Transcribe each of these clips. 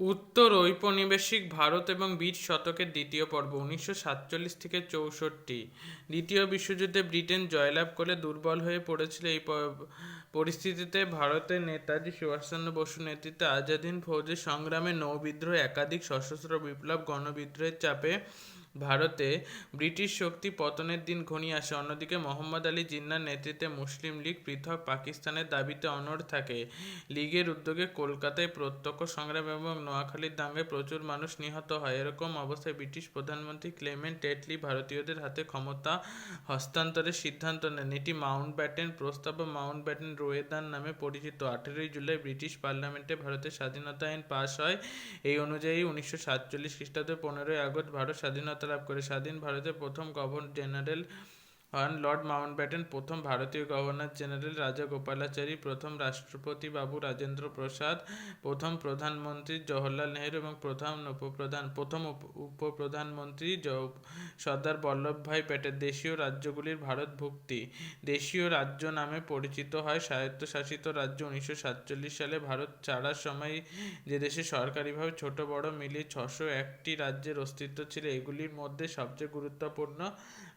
উত্তর ঔপনিবেশিক ভারত এবং বিশ শতকের দ্বিতীয় পর্ব, উনিশশো সাতচল্লিশ থেকে চৌষট্টি। দ্বিতীয় বিশ্বযুদ্ধে ব্রিটেন জয়লাভ করে দুর্বল হয়ে পড়েছিল এই পরিস্থিতিতে ভারতের নেতাজি সুভাষচন্দ্র বসুর নেতৃত্বে আজাদিন ফৌজের সংগ্রামে নৌবিদ্রোহ একাধিক সশস্ত্র বিপ্লব, গণবিদ্রোহের চাপে ভারতে ব্রিটিশ শক্তি পতনের দিন ঘনিয়ে আসে। অন্যদিকে মোহাম্মদ আলী জিন্নার নেতৃত্বে মুসলিম লীগ পৃথক পাকিস্তানের দাবিতে অনড় থাকে। লীগের উদ্যোগে কলকাতায় প্রত্যক্ষ সংগ্রাম এবং নোয়াখালীর দাঙ্গায় প্রচুর মানুষ নিহত হয়। এরকম অবস্থায় ব্রিটিশ প্রধানমন্ত্রী ক্লেমেন্ট টেটলি ভারতীয়দের হাতে ক্ষমতা হস্তান্তরের সিদ্ধান্ত নেন। এটি মাউন্ট ব্যাটেন প্রস্তাব বা মাউন্ট ব্যাটেন রোয়েদান নামে পরিচিত। আঠেরোই জুলাই ব্রিটিশ পার্লামেন্টে ভারতের স্বাধীনতা আইন পাশ হয়। এই অনুযায়ী উনিশশো সাতচল্লিশ খ্রিস্টাব্দে পনেরোই আগস্ট ভারত স্বাধীনতা স্বাধীনতা লাভ করে স্বাধীন ভারতের প্রথম গভর্নর জেনারেল হন লর্ড মাউন্টব্যাটেন প্রথম ভারতীয় গভর্নর জেনারেল রাজা গোপালাচারী, প্রথম রাষ্ট্রপতি বাবু রাজেন্দ্র প্রসাদ, প্রথম প্রধানমন্ত্রী জওহরলাল নেহেরু এবং প্রথম উপপ্রধান, প্রথম উপপ্রধানমন্ত্রী সর্দার বল্লভভাই প্যাটেল। দেশীয় রাজ্যগুলির ভারত ভুক্তি। দেশীয় রাজ্য নামে পরিচিত হয় স্বায়ত্তশাসিত রাজ্য। উনিশশো সাতচল্লিশ সালে ভারত ছাড়ার সময় যে দেশে সরকারিভাবে ছোট বড় মিলিয়ে ছশো একটি রাজ্যের অস্তিত্ব ছিল, এগুলির মধ্যে সবচেয়ে গুরুত্বপূর্ণ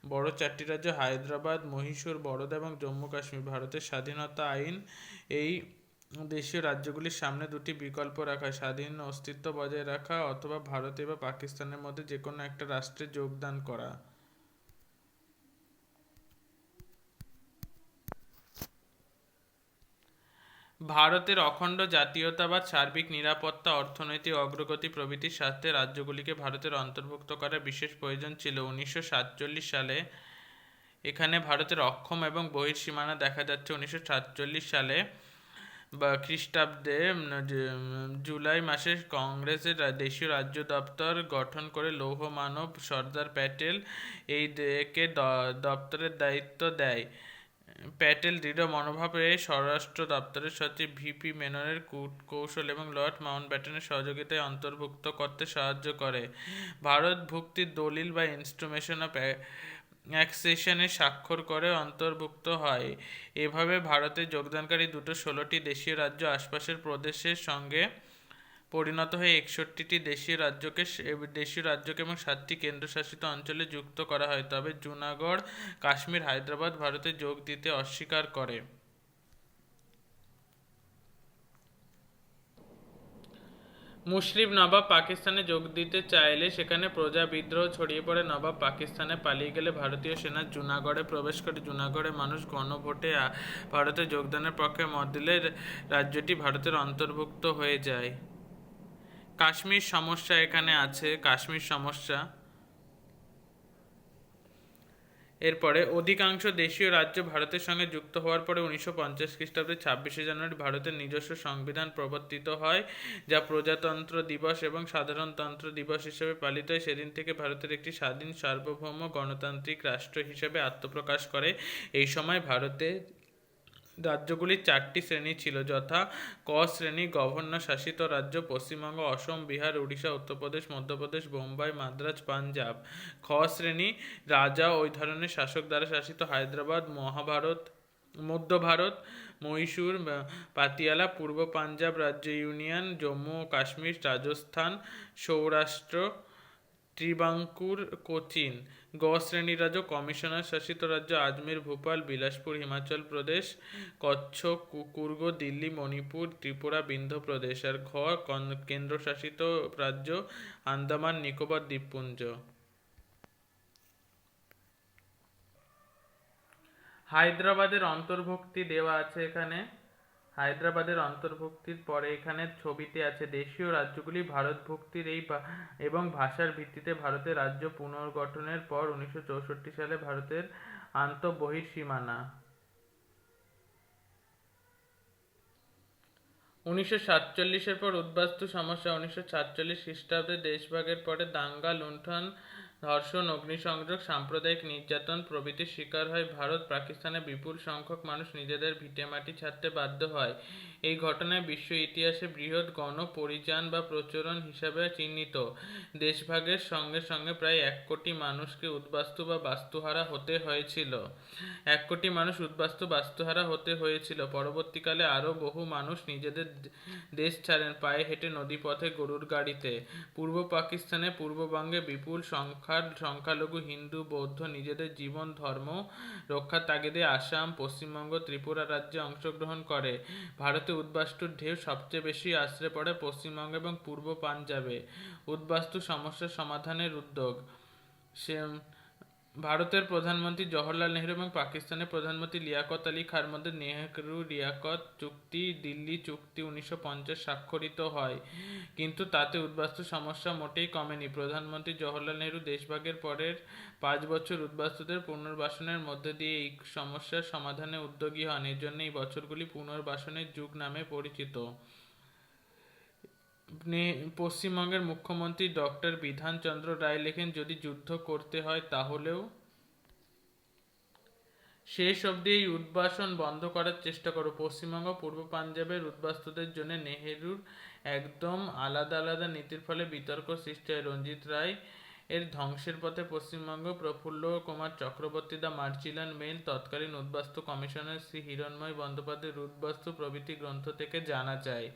বড় চারটি রাজ্য, হায়দ্রাবাদ, মহীশূর, বরোদা এবং জম্মু কাশ্মীর। ভারতের স্বাধীনতা আইন এই দেশীয় রাজ্যগুলির সামনে দুটি বিকল্প রাখা, স্বাধীন অস্তিত্ব বজায় রাখা অথবা ভারতে বা পাকিস্তানের মধ্যে যে কোনো একটা রাষ্ট্রে যোগদান করা। ভারতের অখণ্ড জাতীয়তাবাদ, সার্বিক নিরাপত্তা, অর্থনৈতিক অগ্রগতি প্রভৃতির স্বার্থে রাজ্যগুলিকে ভারতের অন্তর্ভুক্ত করার বিশেষ প্রয়োজন ছিল। উনিশশো সাতচল্লিশ সালে এখানে ভারতের অক্ষম এবং বহির্সীমানা দেখা যাচ্ছে। উনিশশো সাতচল্লিশ সালে বা খ্রিস্টাব্দে জুলাই মাসে কংগ্রেসের দেশীয় রাজ্য দপ্তর গঠন করে লৌহ মানব সর্দার প্যাটেল এই কে দপ্তরের দায়িত্ব দেয়। প্যাটেল দৃঢ় মনোভাবে স্বরাষ্ট্র দপ্তরের সচিব ভিপি মেননের কৌশল এবং লর্ড মাউন্ট ব্যাটেনের সহযোগিতায় অন্তর্ভুক্ত করতে সাহায্য করে। ভারত ভুক্তির দলিল বা ইনস্ট্রুমেশন অফ অ্যাক্সেশনে স্বাক্ষর করে অন্তর্ভুক্ত হয়। এভাবে ভারতে যোগদানকারী দুটো ষোলোটি দেশীয় রাজ্য আশপাশের প্রদেশের সঙ্গে পরিণত হয়ে একষট্টিটি দেশীয় রাজ্যকে দেশীয় রাজ্যকে এবং সাতটি কেন্দ্রশাসিত অঞ্চলে যুক্ত করা হয়। তবে জুনাগড়, কাশ্মীর, হায়দ্রাবাদ ভারতে যোগ দিতে অস্বীকার করে। মুসলিম নবাব পাকিস্তানে যোগ দিতে চাইলে সেখানে প্রজা বিদ্রোহ ছড়িয়ে পড়ে। নবাব পাকিস্তানে পালিয়ে গেলে ভারতীয় সেনা জুনাগড়ে প্রবেশ করে। জুনাগড়ে মানুষ গণভোটে ভারতে যোগদানের পক্ষে মত দিলে রাজ্যটি ভারতের অন্তর্ভুক্ত হয়ে যায়। কাশ্মীর সমস্যা এখানে আছে, কাশ্মীর সমস্যা। এরপরে, অধিকাংশ দেশীয় রাজ্য ভারতের সঙ্গে যুক্ত হওয়ার পরে উনিশশো পঞ্চাশ খ্রিস্টাব্দে ছাব্বিশে জানুয়ারি ভারতের নিজস্ব সংবিধান প্রবর্তিত হয়, যা প্রজাতন্ত্র দিবস এবং সাধারণতন্ত্র দিবস হিসেবে পালিত হয়। সেদিন থেকে ভারতের একটি স্বাধীন সার্বভৌম গণতান্ত্রিক রাষ্ট্র হিসেবে আত্মপ্রকাশ করে। এই সময় ভারতে রাজ্যগুলির চারটি শ্রেণি ছিল, যথা ক শ্রেণি, গভর্নর শাসিত রাজ্য, পশ্চিমবঙ্গ, অসম, বিহার, উড়িষ্যা, উত্তরপ্রদেশ, মধ্যপ্রদেশ, বোম্বাই, মাদ্রাজ, পাঞ্জাব। খ শ্রেণি, রাজা ওই ধরনের শাসক দ্বারা শাসিত, হায়দ্রাবাদ, মহাভারত, মধ্য ভারত, মহীশূর পাতিয়ালা, পূর্ব পাঞ্জাব রাজ্য ইউনিয়ন, জম্মু ও কাশ্মীর, রাজস্থান, সৌরাষ্ট্র, ত্রিবাঙ্কুর, কোচিন। গ শ্রেণি রাজ্য কমিশনার শাসিত রাজ্য আজমের, ভোপাল, বিলাসপুর, হিমাচল প্রদেশ কচ্ছ কুকুর্গ, দিল্লি, মণিপুর, ত্রিপুরা, বিন্ধ্য প্রদেশ আর ঘ কেন্দ্রশাসিত রাজ্য আন্দামান, নিকোবর, দ্বীপপুঞ্জ। হায়দ্রাবাদের অন্তর্ভুক্তি দেওয়া আছে এখানে। হায়দ্রাবাদের অন্তর্ভুক্তির পরে এখানে ছবিতে আছে দেশীয় রাজ্যগুলি, ভারতভুক্তির এই এবং ভাষার ভিত্তিতে ভারতের রাজ্য পুনর্গঠনের পর উনিশশো সালে ভারতের আন্তঃবহিঃসীমানা। উনিশশো সাতচল্লিশের পর উদ্বাস্তু সমস্যা, উনিশশো সাতচল্লিশ খ্রিস্টাব্দে দেশভাগের পরে দাঙ্গা, লুণ্ঠন ধর্ষণ, অগ্নিসংযোগ, সাম্প্রদায়িক নির্যাতন প্রভৃতির শিকার হয় ভারত, পাকিস্তানে বিপুল সংখ্যক মানুষ নিজেদের ভিটেমাটি ছাড়তে বাধ্য হয়। এই ঘটনায় বিশ্ব ইতিহাসে বৃহৎ গণ পরিযান বা প্রচলন হিসাবে চিহ্নিত। দেশভাগের সঙ্গে সঙ্গে প্রায় এক কোটি মানুষকে উদ্বাস্তু বা বাস্তুহারা হতে হয়েছিল। এক কোটি মানুষ উদ্বাস্তু, বাস্তুহারা হতে হয়েছিল। পরবর্তীকালে আরও বহু মানুষ নিজেদের দেশ ছাড়েন, পায়ে হেঁটে নদীপথে, গরুর গাড়িতে। পূর্ব পাকিস্তানে পূর্ববঙ্গে বিপুল সংখ্যার সংখ্যালঘু, হিন্দু, বৌদ্ধ নিজেদের জীবন, ধর্ম রক্ষার তাগিদে আসাম, পশ্চিমবঙ্গ, ত্রিপুরা রাজ্যে অংশগ্রহণ করে। ভারতে উদ্বাস্তুর ঢেউ সবচেয়ে বেশি আশ্রে পড়ে পশ্চিমবঙ্গ এবং পূর্ব পাঞ্জাবে। উদ্বাস্তু সমস্যার সমাধানের উদ্যোগ। সে ভারতের প্রধানমন্ত্রী জওহরলাল নেহরু এবং পাকিস্তানের প্রধানমন্ত্রী লিয়াকত আলী খার মধ্যে নেহরু লিয়াকত চুক্তি, দিল্লি চুক্তি উনিশশো পঞ্চাশ স্বাক্ষরিত হয়। কিন্তু তাতে উদ্বাস্তু সমস্যা মোটেই কমেনি। প্রধানমন্ত্রী জওহরলাল নেহরু দেশভাগের পরের পাঁচ বছর উদ্বাস্তুদের পুনর্বাসনের মধ্যে দিয়ে এই সমস্যার সমাধানে উদ্যোগী হন। এর জন্য এই বছরগুলি পুনর্বাসনের যুগ নামে পরিচিত। পশ্চিমবঙ্গের মুখ্যমন্ত্রী ডক্টর বিধানচন্দ্র রায় লেখেন, যদি যুদ্ধ করতে হয় তাহলেও শেষ অবধি এই উদ্বাসন বন্ধ করার চেষ্টা করো। পশ্চিমবঙ্গ পূর্ব পাঞ্জাবের উদ্বাস্তুদের জন্য নেহেরুর একদম আলাদা আলাদা নীতির ফলে বিতর্ক সৃষ্টি হয়। রঞ্জিত রায় এর ধ্বংসের পথে Paschimbanga Prafulla Kumar Chakraborty the marginal men তৎকালীন উদ্বাস্তু কমিশনার শ্রী হিরণময় বন্দ্যোপাধ্যায়ের উদ্বাস্তু প্রভৃতি গ্রন্থ থেকে জানা যায়।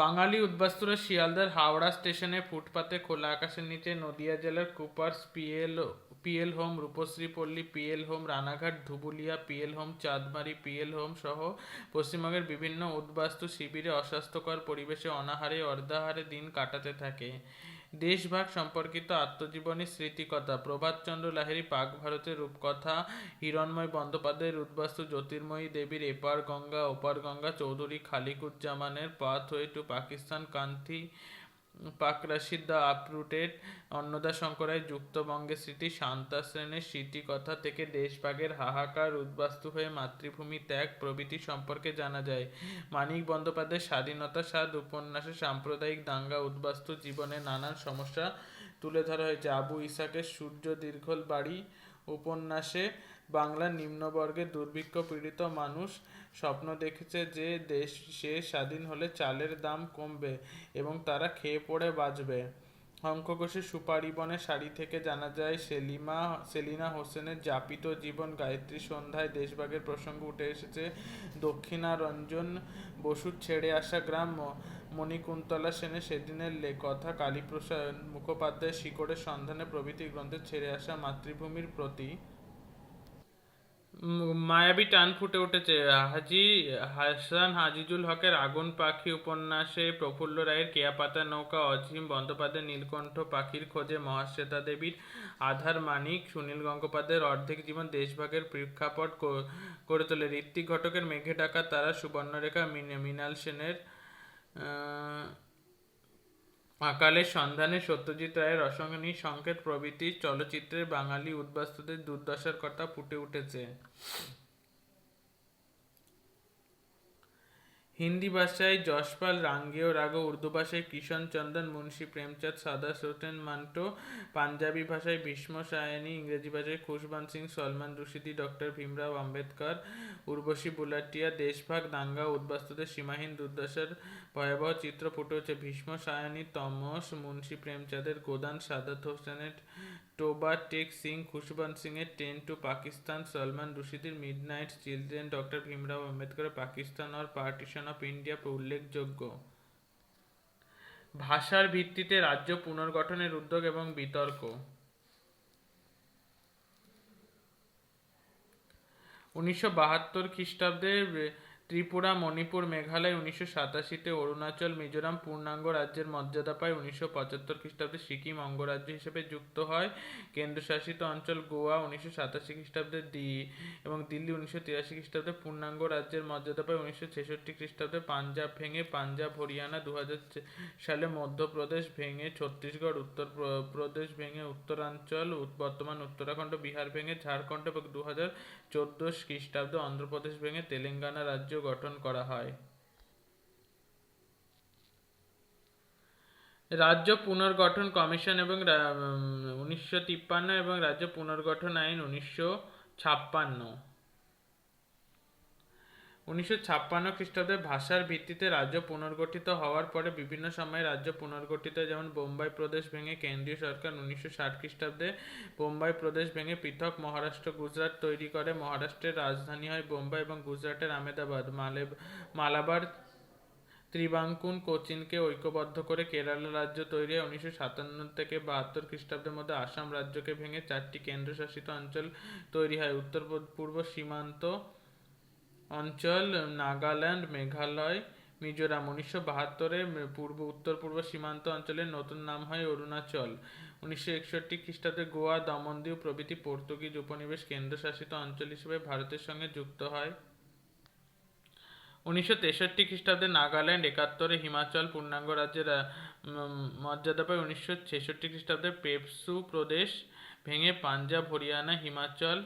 বাঙালি উদ্বাস্তুরা শিয়ালদার হাওড়া স্টেশনে ফুটপাতে খোলা আকাশের নিচে, নদিয়া জেলার Cooper's PL PL home, Rupashree Palli, PL home, Ranaghat, Dhubulia, PL home, Chandmari, PL home সহ পশ্চিমবঙ্গের বিভিন্ন উদ্বাস্তু শিবিরে অস্বাস্থ্যকর পরিবেশে অনাহারে, অর্ধাহারে দিন কাটাতে থাকে। দেশভাগ সম্পর্কিত আত্মজীবনী স্মৃতিকথা। প্রভাতচন্দ্র লাহিড়ী, পাক ভারতের রূপকথা, হিরণময় বন্দ্যোপাধ্যায়ের উদ্বাস্তু জ্যোতির্ময়ী দেবীর এপার গঙ্গা ওপার গঙ্গা চৌধুরী খালিকুজ্জামানের পাথ হয়ে টু পাকিস্তান কান্থি পাক রাশিদ দ্য আপরুটেড অন্নদা শঙ্করায় যুক্তবঙ্গের স্মৃতি, শান্তা সেনের স্মৃতিকথা থেকে দেশভাগের হাহাকার, উদ্বাস্তু হয়ে মাতৃভূমি ত্যাগ প্রভৃতি সম্পর্কে জানা যায়। মানিক বন্দ্যোপাধ্যায়ের স্বাধীনতা স্বাদ উপন্যাসে সাম্প্রদায়িক দাঙ্গা, উদ্বাস্তু জীবনে নানান সমস্যা তুলে ধরা হয়েছে। আবু ইসাকের সূর্য দীর্ঘল বাড়ি, উপন্যাসে বাংলার নিম্নবর্গের দুর্ভিক্ষ পীড়িত মানুষ স্বপ্ন দেখেছে যে দেশ, সে স্বাধীন হলে চালের দাম কমবে এবং তারা খেয়ে পড়ে বাঁচবে। শঙ্খঘোষের সুপারি বনে শাড়ি থেকে জানা যায়, সেলিমা, সেলিনা হোসেনের যাপিত জীবন গায়ত্রী সন্ধ্যায় দেশভাগের প্রসঙ্গ উঠে এসেছে দক্ষিণারঞ্জন বসুর ছেড়ে আসা গ্রাম। মণিকুন্তলা সেনের সেদিনের কথা কালীপ্রসাদ মুখোপাধ্যায় শিকড়ের সন্ধানে প্রভৃতি গ্রন্থে ছেড়ে আসা মাতৃভূমির প্রতি মায়াবী টান ফুটে উঠেছে। হাজি, হাসান হাজিজুল হকের আগুন পাখি উপন্যাসে প্রফুল্ল রায়ের কেয়াপাতা নৌকা অজিম বন্দ্যোপাধ্যায় নীলকণ্ঠ পাখির খোঁজে মহাশ্বেতা দেবীর আধার মানিক, সুনীল গঙ্গোপাধ্যায়ের অর্ধেক জীবন দেশভাগের প্রেক্ষাপট করে তোলে। ঋত্বিক ঘটকের মেঘে ডাকা তারা সুবর্ণরেখা মৃণাল সেনের আকালের সন্ধানে সত্যজিৎ রায়ের অসঙ্গনী সংকেত প্রভৃতি চলচ্চিত্রে বাঙালি উদ্বাস্তুদের দুর্দশার কথা ফুটে উঠেছে। হিন্দি ভাষায় যশপাল রাঙ্গেয় রাগ, উর্দু ভাষায় কিষণ চন্দন, মুন্সী প্রেমচাঁদ, সাদা সোটেন মান্টো, পাঞ্জাবি ভাষায় ভীষ্ম সায়নী, ইংরেজি ভাষায় খুশবান সিং, সলমান রুশিদি, ডক্টর ভীমরাও আম্বেদকর, উর্বশী বুলাটিয়া, দেশভাগ দাঙ্গা, উদ্বাস্তুদের সীমাহীন দুর্দশার ভয়াবহ চিত্র ফুটে হচ্ছে ভীষ্ম সায়নী, তমস, মুন্সী প্রেমচাঁদের গোদান, সাদাত হোসেনের টোবা টেক সিং, খুশবন্ত সিংয়ের ট্রেন টু পাকিস্তান, সলমান রুশিদির midnight children, doctor Bhimrao আম্বেদকরের Pakistan or partition of India উল্লেখযোগ্য। ভাষার ভিত্তিতে রাজ্য পুনর্গঠনের উদ্যোগ এবং বিতর্ক। উনিশশো বাহাত্তর খ্রিস্টাব্দে ত্রিপুরা, মণিপুর, মেঘালয় উনিশশো সাতাশিতে, অরুণাচল, মিজোরাম, পূর্ণাঙ্গ রাজ্যের মর্যাদা পায় উনিশশো পঁচাত্তর খ্রিস্টাব্দে। সিকিম অঙ্গরাজ্য হিসেবে যুক্ত হয়। কেন্দ্রশাসিত অঞ্চল গোয়া উনিশশো সাতাশি খ্রিস্টাব্দে দি এবং দিল্লি উনিশশো তিরাশি খ্রিস্টাব্দে পূর্ণাঙ্গ রাজ্যের মর্যাদা পায় উনিশশো ছেষট্টি খ্রিস্টাব্দে। পাঞ্জাব ভেঙে পাঞ্জাব, হরিয়ানা দু হাজার সালে মধ্যপ্রদেশ ভেঙে ছত্তিশগড়, উত্তর প্রদেশ ভেঙে উত্তরাঞ্চল বর্তমান উত্তরাখণ্ড, বিহার ভেঙে ঝাড়খণ্ড এবং দু হাজার চোদ্দ খ্রিস্টাব্দে অন্ধ্রপ্রদেশ ভেঙে তেলেঙ্গানা রাজ্য গঠন করা হয়। রাজ্য পুনর্গঠন কমিশন এবং উনিশশো তিপ্পান্ন এবং রাজ্য পুনর্গঠন আইন উনিশশো ছাপ্পান্ন। উনিশশো ছাপ্পান্ন খ্রিস্টাব্দে ভাষার ভিত্তিতে রাজ্য পুনর্গঠিত হওয়ার পরে বিভিন্ন সময়ে রাজ্য পুনর্গঠিত, যেমন বোম্বাই প্রদেশ ভেঙে কেন্দ্রীয় সরকার উনিশশো ষাট খ্রিস্টাব্দে বোম্বাই প্রদেশ ভেঙে পৃথক মহারাষ্ট্র, গুজরাট তৈরি করে। মহারাষ্ট্রের রাজধানী হয় বোম্বাই এবং গুজরাটের আহমেদাবাদ। মালে মালাবার ত্রিবাঙ্কুন কোচিনকে ঐক্যবদ্ধ করে কেরালা রাজ্য তৈরি হয় উনিশশো সাতান্ন থেকে বাহাত্তর খ্রিস্টাব্দের মধ্যে। আসাম রাজ্যকে ভেঙে চারটি কেন্দ্রশাসিত অঞ্চল তৈরি হয়। উত্তর পূর্ব সীমান্ত অঞ্চল, নাগাল্যান্ড, মেঘালয়, মিজোরাম। উনিশশো বাহাত্তরে পূর্ব, উত্তর, পূর্ব সীমান্ত অঞ্চলের নতুন নাম হয় অরুণাচল। উনিশশো একষট্টি খ্রিস্টাব্দে গোয়া দমনদ্বীপ প্রভৃতি পর্তুগিজ উপনিবেশ কেন্দ্রশাসিত অঞ্চল হিসেবে ভারতের সঙ্গে যুক্ত হয়। উনিশশো তেষট্টি খ্রিস্টাব্দে নাগাল্যান্ড একাত্তরে, হিমাচল পূর্ণাঙ্গ রাজ্যের মর্যাদা পায়। উনিশশো ছেষট্টি খ্রিস্টাব্দে পেপসু প্রদেশ ভেঙে পাঞ্জাব, হরিয়ানা, হিমাচল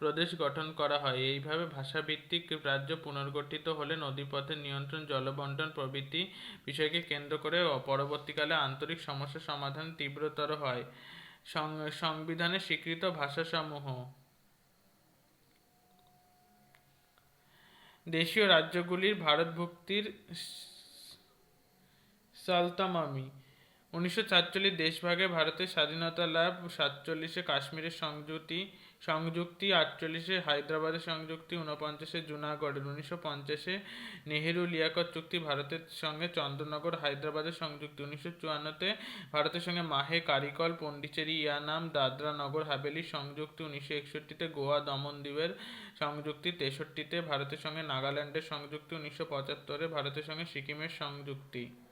প্রদেশ গঠন করা হয়। এইভাবে ভাষাভিত্তিক রাজ্য পুনর্গঠিত হলে নদীপথের নিয়ন্ত্রণ, জলবন্টন প্রভৃতি বিষয়কে কেন্দ্র করে পরবর্তীকালে আন্তরিক সমস্যা সমাধান তীব্রতর হয়। সংবিধানে স্বীকৃত ভাষাসমূহ। দেশীয় রাজ্যগুলির ভারতভুক্তির সালতামামি। উনিশশো সাতচল্লিশ দেশভাগে ভারতের স্বাধীনতা লাভ, সাতচল্লিশে কাশ্মীরের সংযুক্তি সংযুক্তি আটচল্লিশে হায়দ্রাবাদের সংযুক্তি উনপঞ্চাশে জুনাগড়ের উনিশশো পঞ্চাশে, নেহেরু লিয়াকত চুক্তি ভারতের সঙ্গে চন্দ্রনগর হায়দ্রাবাদের সংযুক্তি উনিশশো চুয়ান্নতে, ভারতের সঙ্গে মাহে কারিকল, পন্ডিচেরি, ইয়ানাম দাদরা নগর হাভেলি সংযুক্তি উনিশশো একষট্টিতে, গোয়া দমনদ্বীপের সংযুক্তি তেষট্টিতে, ভারতের সঙ্গে নাগাল্যান্ডের সংযুক্তি উনিশশো পঁচাত্তরে, ভারতের সঙ্গে সিকিমের সংযুক্তি।